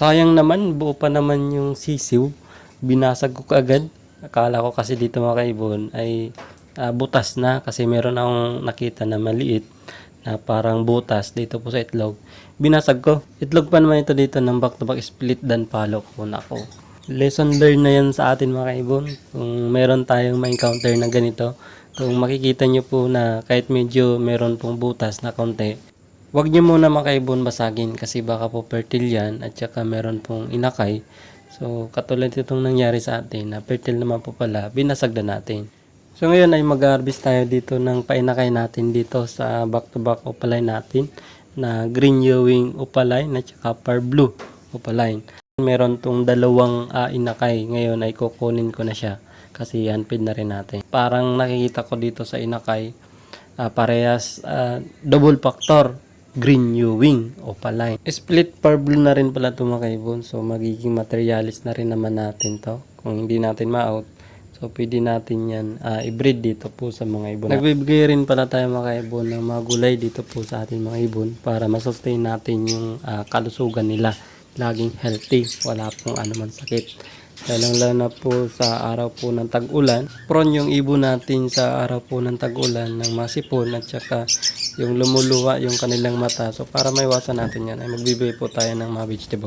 Sayang naman, buo pa naman yung sisiw. Binasag ko kaagad. Akala ko kasi dito mga kaibon ay ah, butas na kasi meron akong nakita na maliit na parang butas dito po sa itlog. Binasag ko. Itlog pa naman ito dito ng back-to-back split dan palo ko. Nako. Lesson learned na yan sa atin mga kaibon. Kung meron tayong ma-encounter na ganito, kung makikita nyo po na kahit medyo meron pong butas na konti, Huwag niyo muna mga kaibon basagin kasi baka po fertile yan at saka meron pong inakay. So katulad itong nangyari sa atin na fertile naman po pala, binasag na natin. So ngayon ay mag-harvest tayo dito ng painakay natin dito sa back-to-back opaline natin na green yowing opaline at saka par blue opaline. Meron tong dalawang ah, inakay. Ngayon ay kukunin ko na siya kasi handpid na rin natin. Parang nakikita ko dito sa inakay ah, parehas ah, double factor green new wing o paline. Split purple na rin pala ito mga. So magiging materialis na rin naman natin to kung hindi natin ma-out. So pwede natin yan ah, i-breed dito po sa mga ibon. Nagbibigay rin pala tayo mga kaibon ng mga gulay dito po sa ating mga ibon para masustain natin yung ah, kalusugan nila. Laging healthy, wala pong anuman sakit. Lalo na po sa araw po ng tag-ulan. Prone yung ibon natin sa araw po ng tag-ulan ng masipon at saka yung lumuluwa yung kanilang mata. So para maiwasan natin yan ay magbibigay po tayo ng mga vegetable.